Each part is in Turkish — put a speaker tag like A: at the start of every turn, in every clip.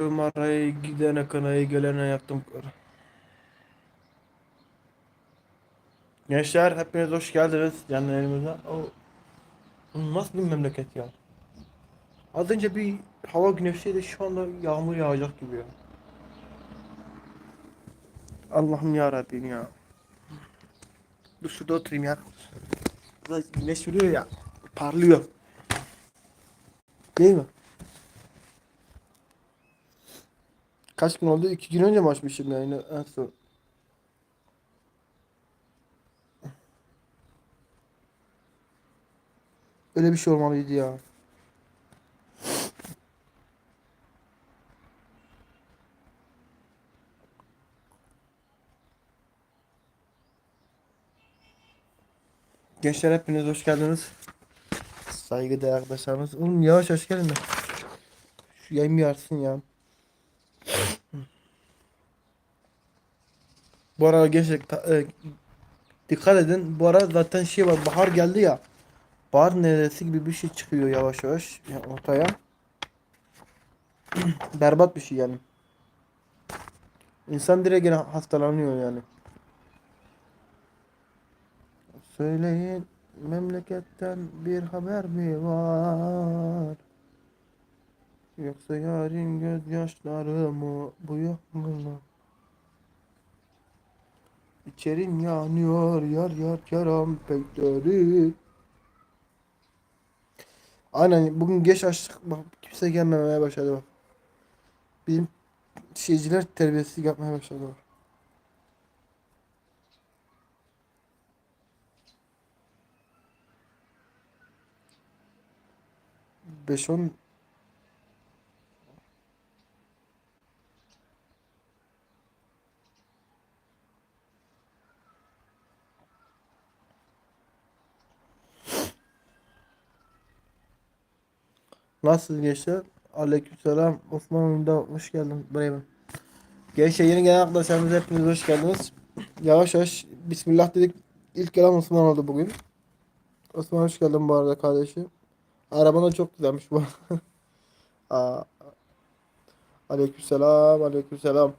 A: Numarayı gidene kanayı gelene yaktım. Gençler hepiniz hoş geldiniz elimizde. O nasıl bir memleket ya? Az önce bir hava güneşliydi şu anda yağmur yağacak gibi ya. Allah'ım ya Rabbim ya. Dur şurada oturayım ya. Burada güneş vuruyor ya. Parlıyor. Değil mi? Kaç gün oldu? İki gün önce mi açmışım yani en son. Öyle bir şey olmalıydı ya. Gençler hepiniz hoş geldiniz. Saygıdeğer arkadaşlarımız. Oğlum yavaş yavaş gelin de. Şu yayın bir yarsın ya. Bu arada ta- e, dikkat edin. Bu arada zaten şey var. Bahar geldi ya. Bahar neresi gibi bir şey çıkıyor yavaş yavaş ya ortaya. Berbat bir şey yani. İnsan direkt gene hastalanıyor yani. Söyleyin memleketten bir haber mi var? Yoksa yarın gözyaşları mı bu yağmurla? İçerim yanıyor yar yar yaram beklerim. Aynen bugün geç açtık bak kimse gelmemeye başladı bak. Bizim şeyciler terbiyesizlik yapmaya başladı bak. Beş on Nasıl gençler? Aleykümselam. Osman oyunda hoş geldin. Bak. Gençler yeni gelen arkadaşlarımız hepiniz hoş geldiniz. Yavaş yavaş Bismillah dedik. İlk gelen Osman oldu bugün. Osman hoş geldin bu arada kardeşim. Araban da çok güzelmiş bu. Aa. Aleykümselam. Aleykümselam.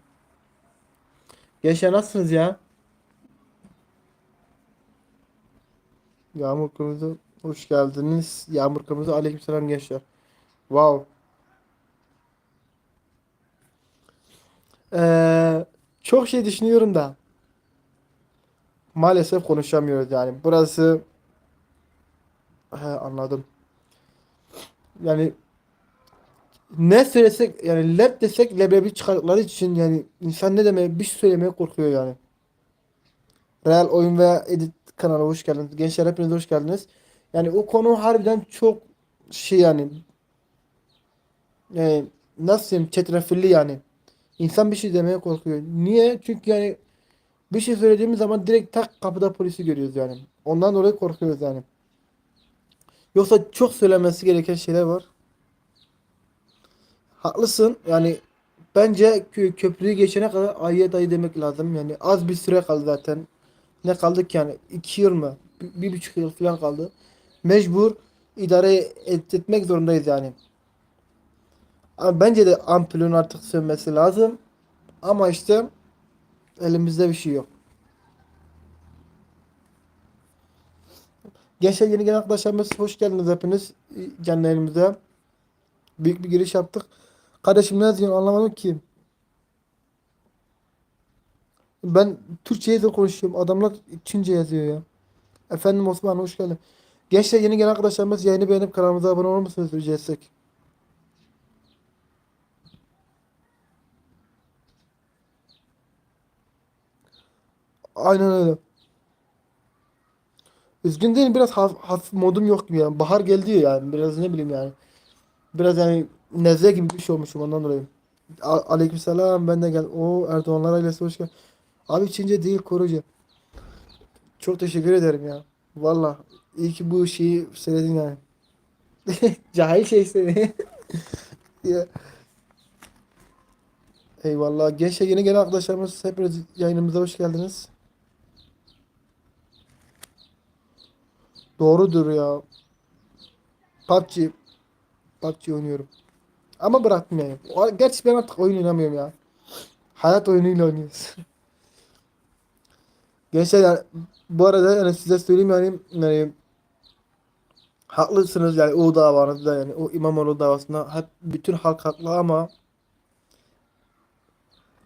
A: Gençler nasılsınız ya? Yağmur Kırmızı hoş geldiniz. Yağmur Kırmızı aleykümselam gençler. Wow. Ee, çok şey düşünüyorum da maalesef konuşamıyoruz yani. Burası He, anladım. Yani ne söylesek yani leb desek leblebi çıkardıkları için yani insan ne demeye bir şey söylemeye korkuyor yani. Real Oyun ve Edit kanalına hoş geldiniz. Gençler hepiniz hoş geldiniz. Yani o konu harbiden çok şey yani e, nasıl diyeyim çetrefilli yani. İnsan bir şey demeye korkuyor. Niye? Çünkü yani bir şey söylediğimiz zaman direkt tak kapıda polisi görüyoruz yani. Ondan dolayı korkuyoruz yani. Yoksa çok söylemesi gereken şeyler var. Haklısın. Yani bence kö köprüyü geçene kadar ayıya dayı demek lazım. Yani az bir süre kaldı zaten. Ne kaldık yani? iki yıl mı? Bir, bir buçuk yıl falan kaldı. Mecbur idare et, etmek zorundayız yani. Bence de ampulün artık sönmesi lazım. Ama işte elimizde bir şey yok. Gençler yeni gelen arkadaşlarımız hoş geldiniz hepiniz canlı. Büyük bir giriş yaptık. Kardeşim ne yazıyorsun anlamadım ki. Ben Türkçe'ye de konuşuyorum. Adamlar Çince yazıyor ya. Efendim Osman hoş geldin. Gençler yeni gelen arkadaşlarımız yayını beğenip kanalımıza abone olur musunuz rica etsek? Aynen öyle. Üzgün değilim biraz hafif, hafif modum yok gibi yani. Bahar geldi ya yani biraz ne bileyim yani. Biraz yani nezle gibi bir şey olmuşum ondan dolayı. A Aleykümselam ben de gel. O Erdoğanlar ailesi hoş geldin. Abi Çince değil Korece. Çok teşekkür ederim ya. Valla iyi ki bu şeyi söyledin yani. Cahil şey seni. Ya. Eyvallah. Gençler yeni gelen arkadaşlarımız hepiniz yayınımıza hoş geldiniz. Doğrudur ya. PUBG. PUBG oynuyorum. Ama. O- Gerçi ben artık oyun oynamıyorum ya. Hayat oyunuyla oynuyoruz. Gençler yani, bu arada yani size söyleyeyim yani, yani haklısınız yani o davanızda yani o İmamoğlu davasında hep bütün halk haklı ama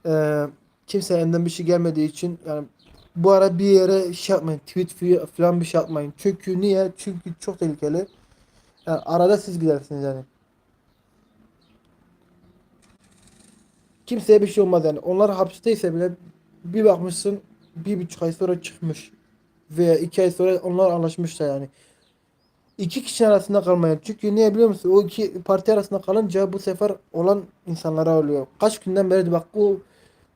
A: e, kimse elinden bir şey gelmediği için yani bu ara bir yere şey yapmayın tweet falan bir şey atmayın. Çünkü niye? Çünkü çok tehlikeli. Yani arada siz gidersiniz yani. Kimseye bir şey olmaz yani. Onlar hapisteyse bile bir bakmışsın bir buçuk ay sonra çıkmış. Veya iki ay sonra onlar anlaşmışlar yani. İki kişi arasında kalmayın. Çünkü niye biliyor musun? O iki parti arasında kalınca bu sefer olan insanlara oluyor. Kaç günden beri bak o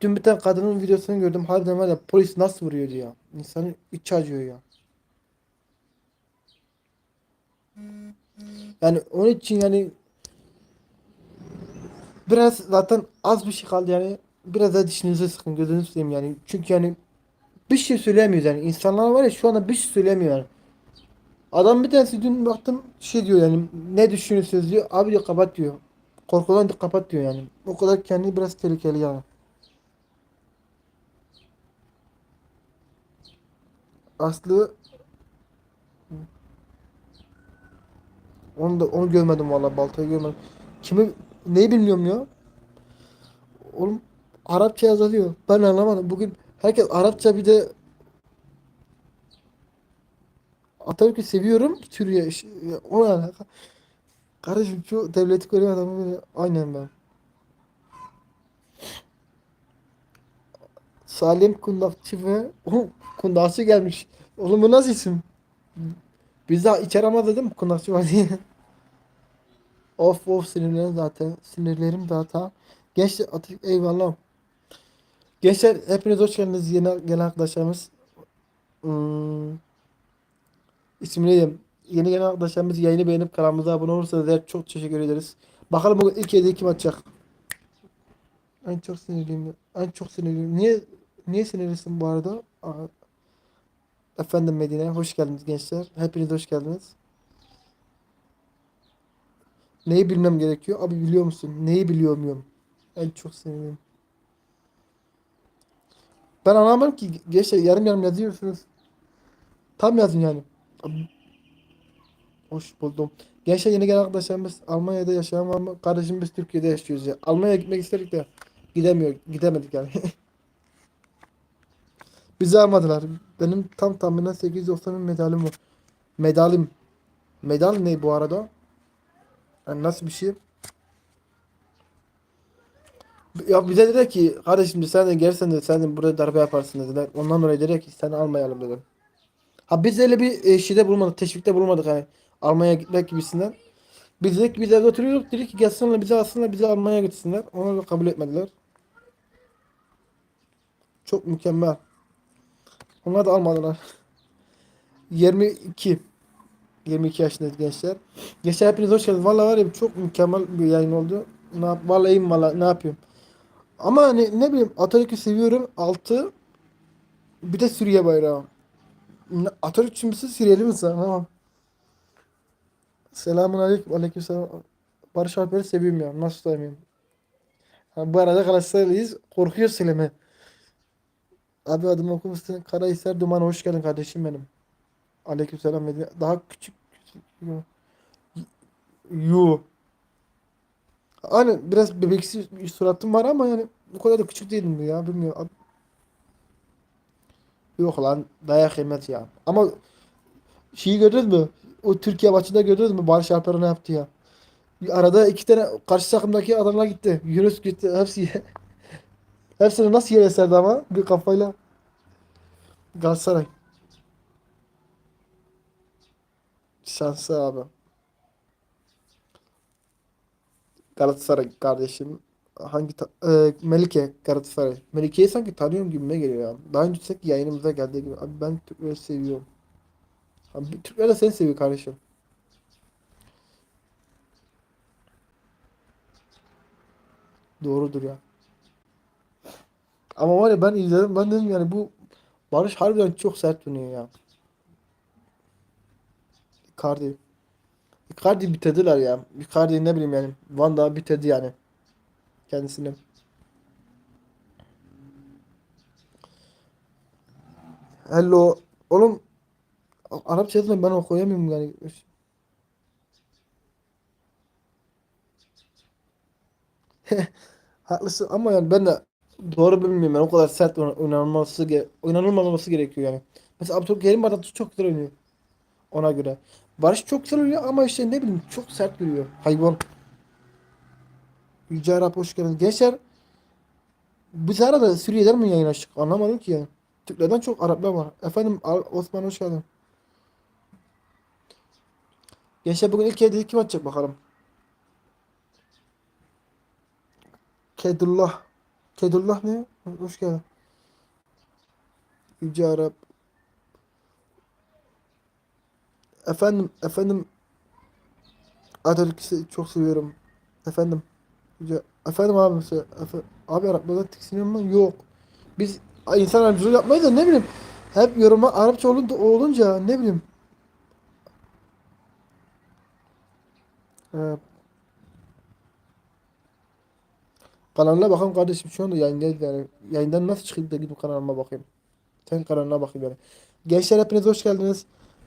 A: dün bir tane kadının videosunu gördüm. Harbiden var ya polis nasıl vuruyor ya. İnsanın içi acıyor ya. Yani onun için yani biraz zaten az bir şey kaldı yani. Biraz da dişinizi sıkın gözünüzü seveyim yani. Çünkü yani bir şey söylemiyoruz yani. İnsanlar var ya şu anda bir şey söylemiyor yani. Adam bir tanesi dün baktım şey diyor yani ne düşünüyorsunuz diyor. Abi diyor kapat diyor. Korkudan diyor kapat diyor yani. O kadar kendi biraz tehlikeli yani. Aslı onu da onu görmedim vallahi baltayı görmedim. Kimi neyi bilmiyorum ya. Oğlum Arapça yazılıyor. Ben anlamadım. Bugün herkes Arapça bir de Atatürk'ü seviyorum. Suriye o ne alaka? Kardeşim şu devleti koruyan adamı böyle aynen ben. Salim Kundakçı ve o Kundakçı gelmiş. Oğlum bu nasıl isim? Biz daha içeri ama dedim Kundakçı var diye. Of of sinirlerim zaten. Sinirlerim zaten. Gençler Atatürk eyvallah. Gençler hepiniz hoş geldiniz yeni gelen arkadaşlarımız. Hmm, ismi neydi? Yeni gelen arkadaşlarımız yayını beğenip kanalımıza abone olursanız eğer çok teşekkür ederiz. Bakalım bugün ilk hediye kim atacak? En çok sinirliyim. En çok sinirliyim. Niye niye sinirlisin bu arada? Aa, Efendim Medine, hoş geldiniz gençler. Hepiniz hoş geldiniz. Neyi bilmem gerekiyor? Abi biliyor musun? Neyi biliyor muyum? En çok sinirliyim. Ben anlamadım ki gençler yarım yarım yazıyorsunuz. Tam yazın yani. Hoş buldum. Gençler yeni gelen arkadaşlarımız Almanya'da yaşayan var mı? Kardeşim biz Türkiye'de yaşıyoruz ya. Almanya'ya gitmek istedik de gidemiyor. Gidemedik yani. Bizi almadılar. Benim tam tahminen 890 bin medalim var. Medalim. Medal ne bu arada? Yani nasıl bir şey? Ya bize dedi ki kardeşim sen de gelsen de sen de burada darbe yaparsın dediler. Ondan dolayı dedi ki seni almayalım dedim. Ha biz öyle bir e, şeyde bulmadık. Teşvikte bulmadık hani. Almanya gitmek gibisinden. Biz dedik ki biz evde oturuyorduk. Dedik ki gelsinler bizi alsınlar bizi Almanya'ya gitsinler. Onu da kabul etmediler. Çok mükemmel. Onlar da almadılar. 22. 22 yaşındayız gençler. Gençler hepiniz hoş geldiniz. Vallahi var ya çok mükemmel bir yayın oldu. Ne yap vallahi iyiyim vallahi ne yapıyorum. Ama hani ne bileyim Atatürk'ü seviyorum. Altı bir de Suriye bayrağı. Ne- Atatürkçü müsün Suriyeli misin? Tamam. Selamun aleyküm. Aleyküm selam. Barış Alper'i seviyorum ya. Nasıl sevmiyorum? Ha, bu arada Galatasaraylıyız. Korkuyor söyleme. Abi adımı okumuşsun. Karahisar Duman hoş geldin kardeşim benim. Aleyküm selam. Medine. Daha küçük. küçük. Yu. Hani biraz bebeksi suratım var ama yani bu kadar da küçük değilim ya. Bilmiyorum. Yok lan dayak yemez ya. Ama şeyi gördünüz mü? O Türkiye maçında gördünüz mü? Barış Alper ne yaptı ya? Arada iki tane karşı takımdaki adamlar gitti. Yunus gitti. Hepsi hepsini nasıl yere serdi ama bir kafayla. Galatasaray. Şansı abi. Galatasaray kardeşim. Hangi e, Melike Galatasaray. Melike'yi sanki tanıyorum gibime geliyor ya. Daha önce sanki yayınımıza geldiği gibi. Abi ben Türkleri seviyorum. Abi Türkler de seni seviyor kardeşim. Doğrudur ya. Ama var ya ben izledim. Ben dedim yani bu Barış harbiden çok sert oynuyor ya. Icardi. Icardi bitirdiler ya. Icardi ne bileyim yani. Van da bitirdi yani. Kendisini. Hello. Oğlum Arapça yazma ben okuyamıyorum yani. Haklısın ama yani ben de doğru bilmiyorum yani o kadar sert oyna- oynanması ge oynanılmaması gerekiyor yani. Mesela Abdülkerim Bardakçı çok güzel oynuyor ona göre. Barış çok güzel oynuyor ama işte ne bileyim çok sert duruyor. Hayvan. Yüce Arap hoş geldiniz. Gençler biz arada Suriye'den mi yayın açtık? Anlamadım ki yani. Türklerden çok Araplar var. Efendim Osman hoş geldin. Gençler bugün ilk kez kim atacak bakalım. Kedullah. Kedullah ne? Hoş geldin. Yüce Arap. Efendim, efendim. Atatürk'ü çok seviyorum. Efendim. Yüce, efendim abi. Efe, abi Araplardan tiksiniyor mu? Yok. Biz insan ayrımcılığı yapmayız da ne bileyim. Hep yoruma Arapça olunca, olunca ne bileyim. Ee, kanalına bakalım kardeşim şu anda yayındayız yani. Yayından nasıl çıkayım da gidip kanalıma bakayım. Sen kanalına bakayım yani. Gençler hepiniz hoş geldiniz.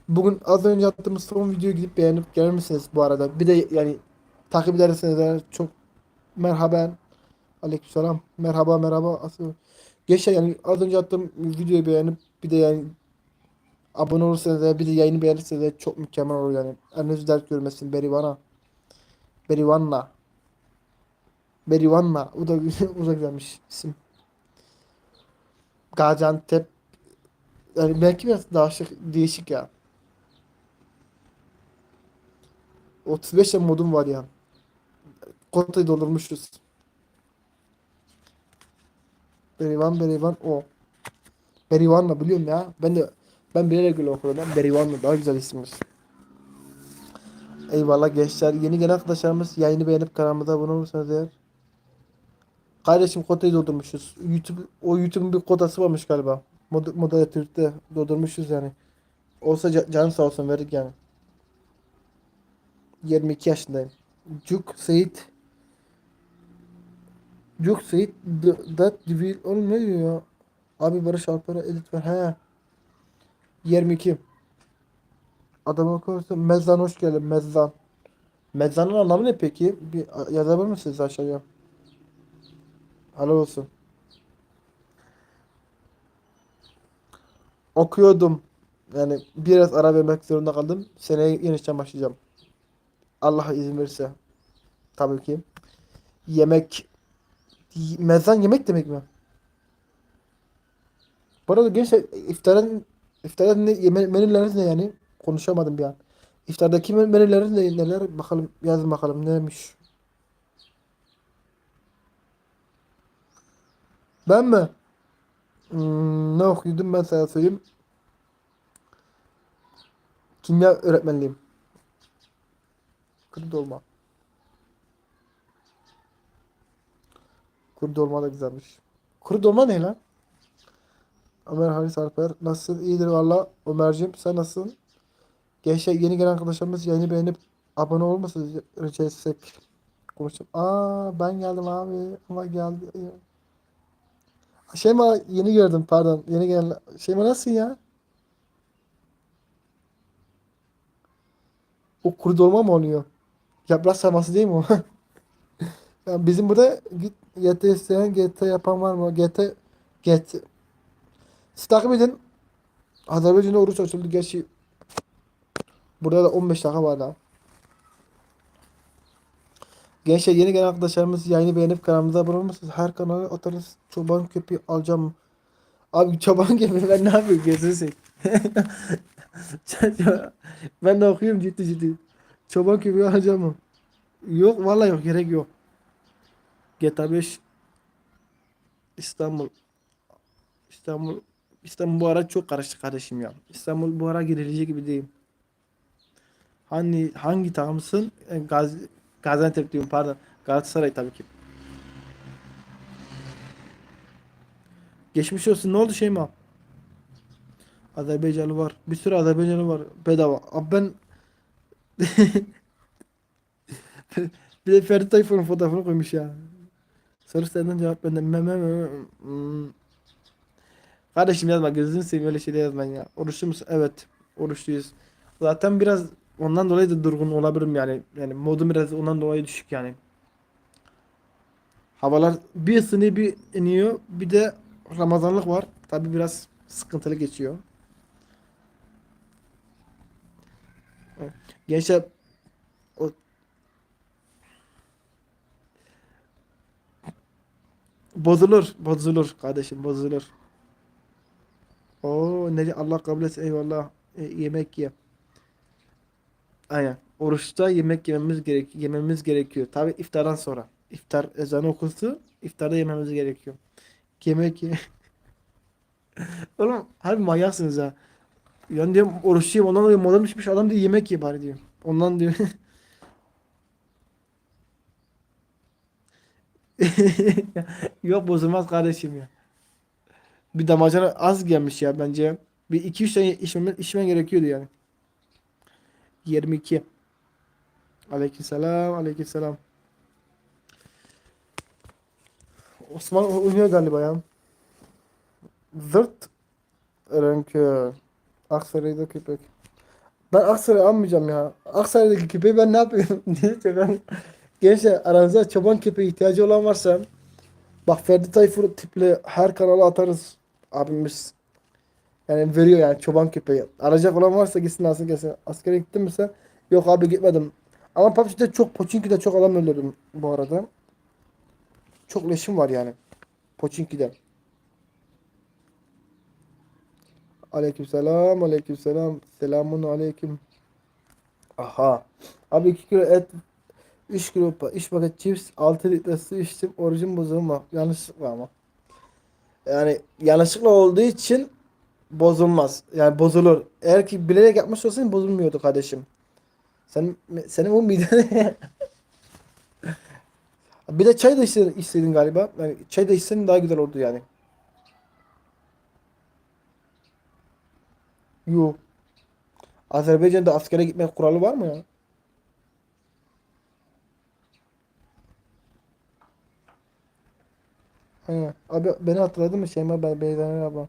A: Bugün az önce attığımız son videoyu gidip beğenip gelir misiniz bu arada? Bir de yani takip ederseniz eğer çok merhaba. Aleykümselam. Merhaba merhaba. Asıl. Gençler yani az önce attığım videoyu beğenip bir de yani abone olursanız bir de yayını beğenirseniz çok mükemmel olur yani. Önünüz dert görmesin. Berivan'a. Berivan'la. Berivan'la. O da, o da güzelmiş isim. Gaziantep. Yani belki biraz daha şık, değişik ya. 35 tane modum var ya. Kotayı doldurmuşuz. Berivan Berivan o. Berivan'la biliyorum ya. Ben de ben bilerek öyle okudum. Berivan'la daha güzel isimmiş. Eyvallah gençler. Yeni gelen arkadaşlarımız yayını beğenip kanalımıza abone olursanız eğer. Kardeşim kotayı doldurmuşuz. YouTube o YouTube'un bir kotası varmış galiba. Mod moderatörde doldurmuşuz yani. Olsa ca canı sağ olsun verdik yani. 22 yaşındayım. Cuk Seyit Cuk Seyit Dat Divil Oğlum ne diyor ya? Abi Barış Alper'e edit ver. He. 22. Adam okursa Mezzan hoş geldin Mezzan. Mezzanın anlamı ne peki? Bir yazabilir misiniz aşağıya? Helal olsun. Okuyordum. Yani biraz ara vermek zorunda kaldım. Seneye yeniden başlayacağım. Allah izin verirse. Tabii ki. Yemek. Mezan yemek demek mi? Bu arada gençler iftarın iftarın ne, menüleriniz ne yani? Konuşamadım bir an. İftardaki men- menüleriniz ne, neler? Bakalım yazın bakalım neymiş. Ben mi? Hmm, ne okuyordum ben sana söyleyeyim. Kimya öğretmenliğim. Kuru dolma. Kuru dolma da güzelmiş. Kuru dolma ne lan? Ömer Halis Alper. Nasılsın? İyidir valla. Ömerciğim sen nasılsın? Gençler yeni gelen arkadaşlarımız yayını beğenip abone olmasınız rica etsek. Konuşalım. Aa ben geldim abi. Ama geldi. Şeyma yeni gördüm pardon. Yeni gelen. Şeyma nasılsın ya? O kuru dolma mı oluyor? Yaprak sarması değil mi o? Ya bizim burada git GT isteyen GT yapan var mı? GT GT Siz takip edin. Azerbaycan'da oruç açıldı. Gerçi burada da 15 dakika var daha. Gençler yeni gelen arkadaşlarımız yayını beğenip kanalımıza abone olmuşsunuz. Her kanala atarız. Çoban köpeği alacağım. Abi çoban köpeği ben ne yapayım gözünü. Ben de okuyorum ciddi ciddi. Çoban köpeği alacağım? Yok vallahi yok gerek yok. GTA 5 İstanbul İstanbul İstanbul bu ara çok karıştı kardeşim ya. İstanbul bu ara girilecek gibi değil. Hangi hangi takımsın? E, Gaz Gaziantep diyorum pardon. Galatasaray tabii ki. Geçmiş olsun. Ne oldu Şeyma? Azerbaycanlı var. Bir sürü Azerbaycanlı var. Bedava. Abi ben Bir de Ferdi Tayfur'un fotoğrafını koymuş ya. Soru senden cevap benden. Me, me, me, me. Hmm. Kardeşim yazma gözünü seveyim öyle şeyler yazmayın ya. Oruçlu musun? Evet. Oruçluyuz. Zaten biraz ondan dolayı da durgun olabilirim yani. Yani modum biraz ondan dolayı düşük yani. Havalar bir ısınıyor bir iniyor. Bir de Ramazanlık var. Tabi biraz sıkıntılı geçiyor. Gençler o bozulur, bozulur kardeşim, bozulur. Oo ne Allah kabul etsin eyvallah. E, yemek ye. Aynen. Oruçta yemek yememiz gerek yememiz gerekiyor. Tabi iftardan sonra. İftar ezanı okunsun, iftarda yememiz gerekiyor. Yemek ye. Oğlum harbi manyaksınız ha. Yani diyorum oruçluyum ondan dolayı modum düşmüş adam diyor yemek ye bari diyor. Ondan diyor. Yok bozulmaz kardeşim ya. Bir damacana az gelmiş ya bence. Bir iki üç tane içmem, içmen gerekiyordu yani. 22. Aleykümselam, aleykümselam. Osman oynuyor galiba ya. Zırt Renkör. Aksaray'da köpek. Ben Aksaray'ı almayacağım ya. Aksaray'daki köpeği ben ne yapayım diye ben Gençler aranızda çoban köpeği ihtiyacı olan varsa bak Ferdi Tayfur tipli her kanala atarız abimiz. Yani veriyor yani çoban köpeği. Arayacak olan varsa gitsin alsın gelsin. Askere gittin mi sen? Yok abi gitmedim. Ama PUBG'de çok Pochinki'de çok adam öldürdüm bu arada. Çok leşim var yani. Pochinki'de. Aleykümselam, aleykümselam. Selamun aleyküm. Aha. Abi 2 kilo et, 3 kilo pa- 3 paket cips, 6 litre su içtim. Orucum bozulma. Yanlışlıkla ama. Yani yanlışlıkla olduğu için bozulmaz. Yani bozulur. Eğer ki bilerek yapmış olsaydın bozulmuyordu kardeşim. Sen senin bu miden Bir de çay da istedin, istedin galiba. Yani çay da istedin daha güzel oldu yani. Yok. Azerbaycan'da askere gitme kuralı var mı ya? He. Abi beni hatırladın mı Şeyma ben Beyzanur abla?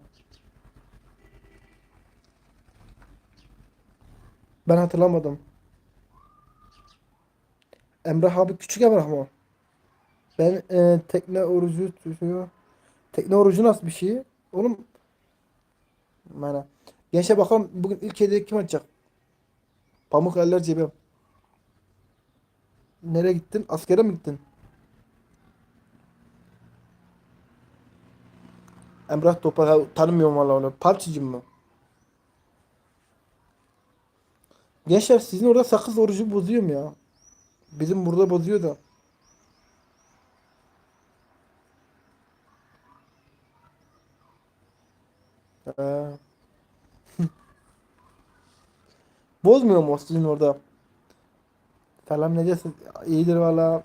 A: Ben hatırlamadım. Emrah abi küçük Emrah mı? Ben e, tekne orucu tutuyor. Tekne orucu nasıl bir şey? Oğlum bana. Gençler bakalım bugün ilk hediye kim açacak? Pamuk eller cebim. Nereye gittin? Askere mi gittin? Emrah Topal tanımıyorum valla onu. PUBG'ci mi? Gençler sizin orada sakız orucu bozuyor mu ya? Bizim burada bozuyor da. Ee, bozmuyor mu sizin orada? Selam Necesi? İyidir valla.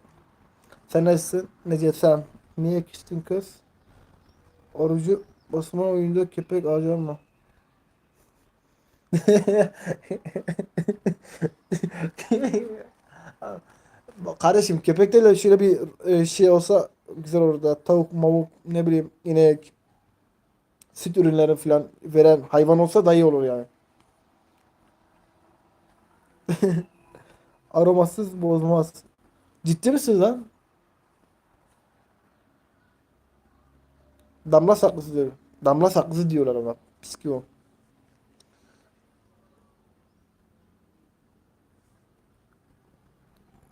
A: Sen nasılsın? Necet sen? Niye küstün kız? Orucu Osman oyunda köpek? Bak Kardeşim köpeklerle şöyle bir e, şey olsa güzel olur da tavuk, mavuk, ne bileyim inek, süt ürünleri falan veren hayvan olsa daha iyi olur yani. Aromasız bozmaz. Ciddi misiniz lan? Damla saklısı diyor. Damla saklısı diyorlar ona. Piski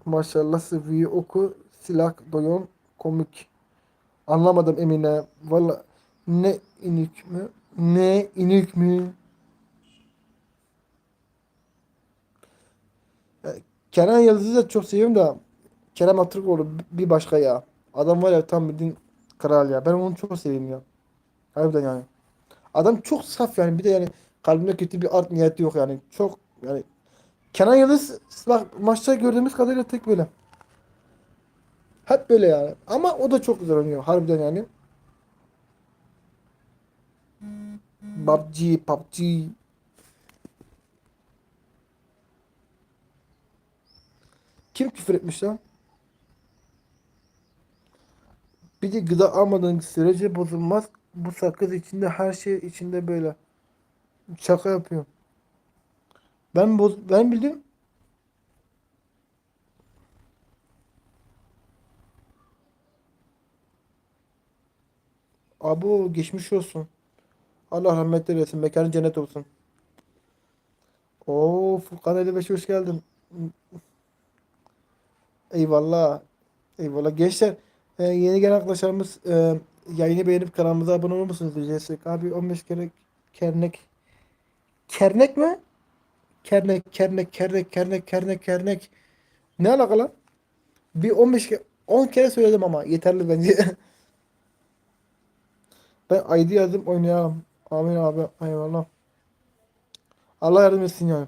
A: Maşallah seviye oku silah doyon komik. Anlamadım Emine. Valla ne inik mi? Ne inik mi? Kenan Yıldız'ı da çok seviyorum da Kerem Aktürkoğlu bir başka ya. Adam var ya tam bildiğin kral ya. Ben onu çok seviyorum ya. Harbiden yani. Adam çok saf yani. Bir de yani kalbinde kötü bir art niyeti yok yani. Çok yani Kenan Yıldız bak maçta gördüğümüz kadarıyla tek böyle. Hep böyle yani. Ama o da çok güzel oynuyor. Harbiden yani. PUBG, PUBG. Kim küfür etmiş lan? Bir de gıda almadığın sürece bozulmaz. Bu sakız içinde her şey içinde böyle. Şaka yapıyor. Ben boz ben bildim. Abo geçmiş olsun. Allah rahmet eylesin. Mekanı cennet olsun. Oo Furkan 55 hoş geldin. Eyvallah. Eyvallah. Gençler e, yeni gelen arkadaşlarımız e, yayını beğenip kanalımıza abone olur musunuz. Abi 15 kere kernek. Kernek mi? Kernek, kernek, kernek, kernek, kernek, kernek. Ne alaka lan? Bir 15 kere, 10 kere söyledim ama yeterli bence. Ben ID yazdım oynayalım. Amin abi. Eyvallah. Allah yardım etsin yani.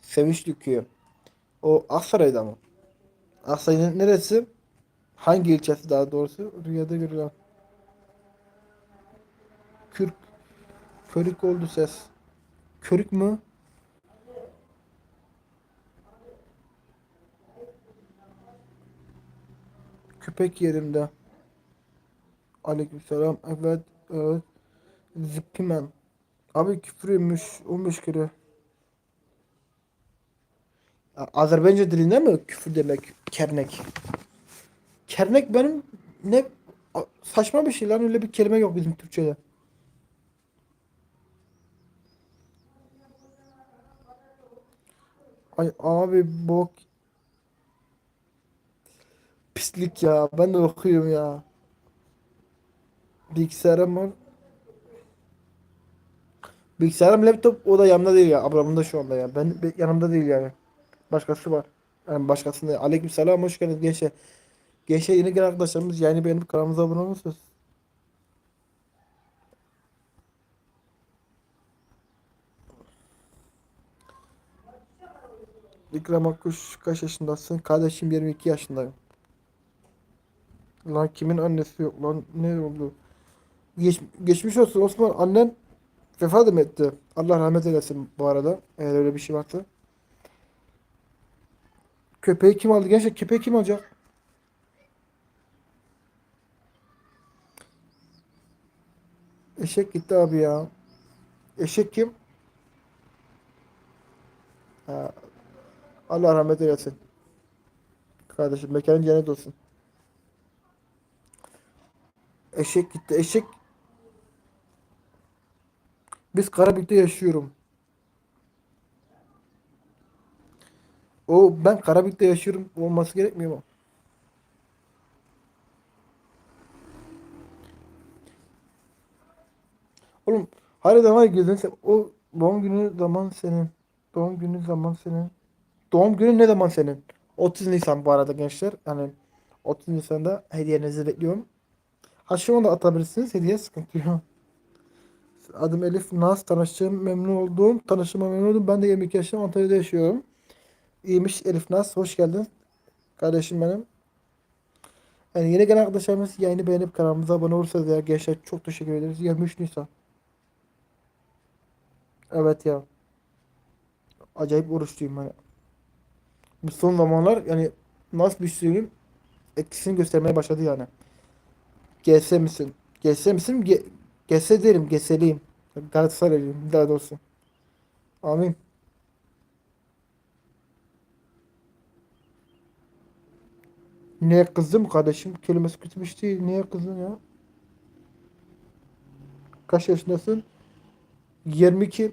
A: Sevinç Dükü'yü. O Aksaray'da mı? Aksaray'ın neresi? Hangi ilçesi daha doğrusu? Rüyada görülen. Körük oldu ses. Körük mü? Köpek yerimde. Aleykümselam. Evet. Evet. Zippimen. Abi küfürmüş. 15 kere. Azerbaycan dilinde mi küfür demek? Kernek. Kernek benim ne saçma bir şey lan öyle bir kelime yok bizim Türkçe'de. Ay abi bok pislik ya. Ben de okuyorum ya. Bilgisayarım var. Bilgisayarım laptop o da yanımda değil ya. Ablamın şu anda ya. Ben yanımda değil yani. Başkası var. Yani başkasında. Aleykümselam hoş geldiniz gençler. Gençler yeni gelen arkadaşlarımız yayını beğenip kanalımıza abone olur İkram Akkuş kaç yaşındasın? Kardeşim 22 yaşındayım. Lan kimin annesi yok lan? Ne oldu? Geç, geçmiş olsun Osman. Annen vefat mı etti? Allah rahmet eylesin bu arada. Eğer öyle bir şey varsa. Köpeği kim aldı? Gençler köpeği kim alacak? Eşek gitti abi ya. Eşek kim? Ha, Allah rahmet eylesin. Kardeşim mekanın cennet olsun. Eşek gitti. Eşek biz Karabük'te yaşıyorum. O ben Karabük'te yaşıyorum olması gerekmiyor mu? Oğlum harbiden var ya. O doğum günü zaman senin. Doğum günü zaman senin. Doğum günü ne zaman senin? 30 Nisan bu arada gençler. Yani 30 Nisan'da hediyenizi bekliyorum. Ha şu anda atabilirsiniz. Hediye sıkıntı yok. Adım Elif Naz. Tanıştığım memnun oldum. Tanıştığıma memnun oldum. Ben de 22 yaşındayım. Antalya'da yaşıyorum. İyiymiş Elif Naz. Hoş geldin. Kardeşim benim. Yani yeni gelen arkadaşlarımız yayını beğenip kanalımıza abone olursanız ya gençler çok teşekkür ederiz. 23 Nisan. Evet ya. Acayip oruçluyum hani. Bu son zamanlar yani nasıl bir söyleyeyim etkisini göstermeye başladı yani. GS misin? GS misin? Ge GS derim. GS'liyim. Galatasaraylıyım daha doğrusu. Amin. Niye kızdım kardeşim? Kelimesi kötü bir şey değil. Niye kızdın ya? Kaç yaşındasın? 22.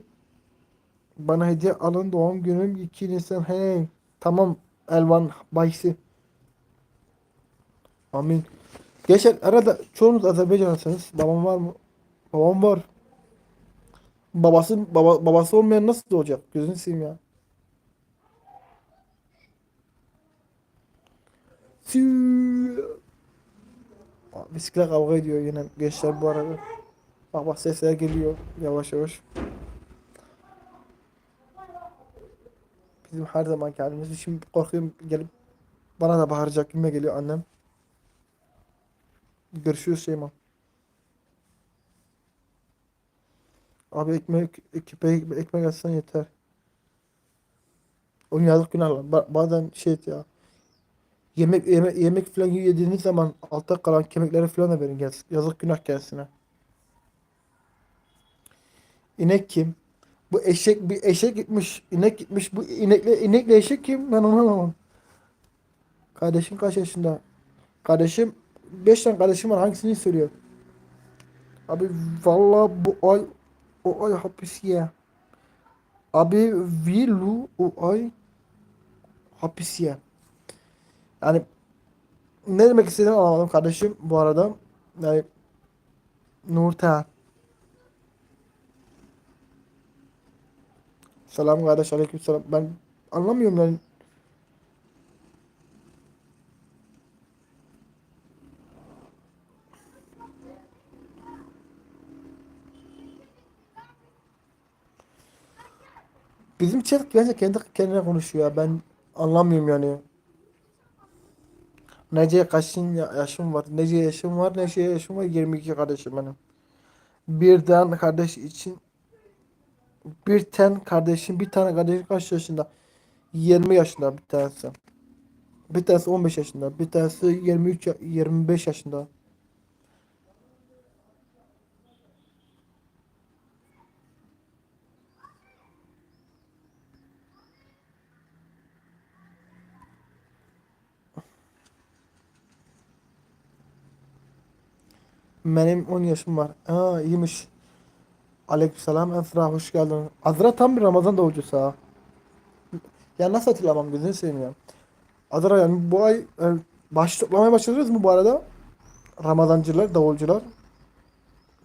A: Bana hediye alın doğum günüm 2 Nisan. Hey. Tamam. Elvan Baysi. Amin. Geçen arada çoğunuz Azerbaycanlısınız. Babam var mı? Babam var. Babası baba, babası olmayan nasıl olacak? Gözünü seveyim ya. Bisiklet kavga ediyor yine gençler bu arada. Bak bak sesler geliyor yavaş yavaş. Bizim her zaman halimiz. Şimdi korkuyorum gelip bana da bağıracak gibi geliyor annem. Görüşürüz Şeyma. Abi ekmek, ekmek, ekmek atsan yeter. Onun yazık günahlar. Ba- bazen şey ya. Yemek, yemek, yemek falan yediğiniz zaman altta kalan kemikleri falan da verin. Yaz- Yazık günah kendisine. İnek kim? Bu eşek bir eşek gitmiş. inek gitmiş. Bu inekle inekle eşek kim? Ben onu anlamam. Kardeşim kaç yaşında? Kardeşim 5 tane kardeşim var. Hangisini söylüyor? Abi vallahi bu ay o ay hapisiye. Abi Vilu o ay hapisiye. Yani ne demek istediğimi anlamadım kardeşim bu arada. Yani Nurten. Selam kardeş aleyküm selam. Ben anlamıyorum yani. Bizim chat bence kendi kendine konuşuyor. Ben anlamıyorum yani. Nece kaçın ya- yaşım var? Nece yaşım var? Nece yaşım var? 22 kardeşim benim. Birden kardeş için bir ten kardeşim, bir tane kardeşim kaç yaşında? 20 yaşında bir tanesi. Bir tanesi 15 yaşında, bir tanesi 23 ya- 25 yaşında. Benim 10 yaşım var. Aa iyiymiş. Aleykümselam Esra hoş geldin. Azra tam bir Ramazan davulcusu ha. Ya nasıl hatırlamam gözünü seveyim ya. Azra yani bu ay e, baş toplamaya başladınız mı bu arada? Ramazancılar, davulcular.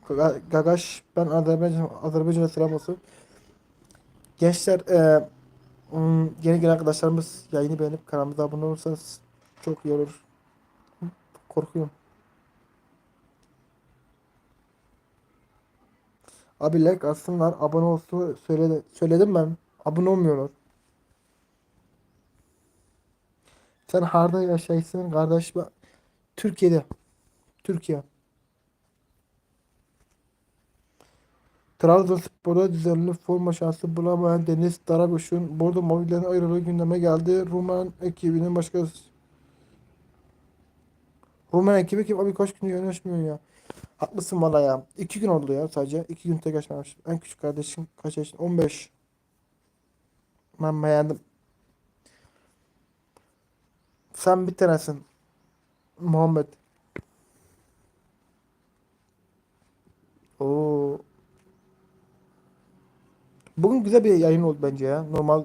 A: Ga- Gagaş ben Azerbaycan Azerbaycan'a selam olsun. Gençler e, yeni gelen arkadaşlarımız yayını beğenip kanalımıza abone olursanız çok iyi olur. Korkuyorum. Abi like atsınlar, abone olsun söyledi, söyledim ben. Abone olmuyorlar. Sen harda yaşaysın kardeş. Türkiye'de. Türkiye. Trabzonspor'da düzenli forma şansı bulamayan Deniz Darabuş'un Bordo Mavililerin ayrılığı gündeme geldi. Rumen ekibinin başkası. Rumen ekibi kim? Abi kaç gündür yanaşmıyor ya. Haklısın valla ya. İki gün oldu ya sadece. İki gün tek yaşamış. En küçük kardeşim kaç yaşında? 15. Ben beğendim. Sen bir tanesin. Muhammed. Oo. Bugün güzel bir yayın oldu bence ya. Normal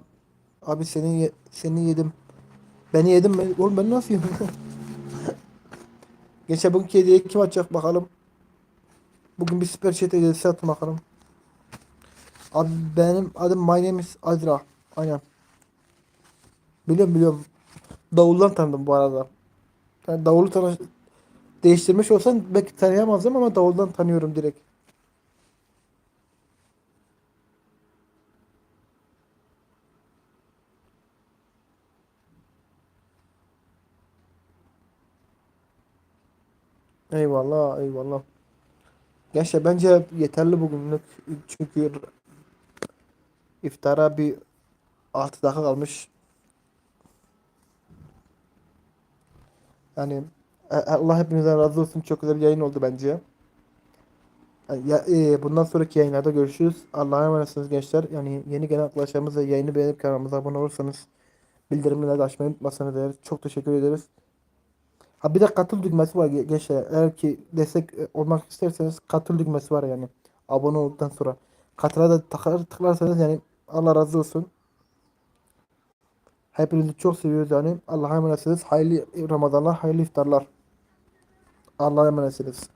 A: abi seni ye- seni yedim. Beni yedim mi? Oğlum ben nasıl yedim? Geçen bugünkü hediyeyi kim açacak bakalım. Bugün bir süper chat hediyesi atın bakalım. Abi benim adım my name is Azra. Aynen. Biliyorum biliyorum. Davuldan tanıdım bu arada. Yani davulu tanı değiştirmiş olsan belki tanıyamazdım ama davuldan tanıyorum direkt. Eyvallah eyvallah. Gençler bence yeterli bugünlük. Çünkü iftara bir 6 dakika kalmış. Yani e- Allah hepinizden razı olsun. Çok güzel bir yayın oldu bence. Yani Ya, e, bundan sonraki yayınlarda görüşürüz. Allah'a emanetsiniz gençler. Yani yeni gelen arkadaşlarımız ve yayını beğenip kanalımıza abone olursanız bildirimleri de açmayı unutmasanız eğer çok teşekkür ederiz. Ha bir de katıl düğmesi var ge- gençler. Eğer ki destek e, olmak isterseniz katıl düğmesi var yani. Abone olduktan sonra. Katıla da tıklar, tıklarsanız yani Allah razı olsun. Hepinizi çok seviyoruz yani. Allah'a emanetsiniz. Hayırlı Ramazanlar, hayırlı iftarlar. Allah'a emanetsiniz.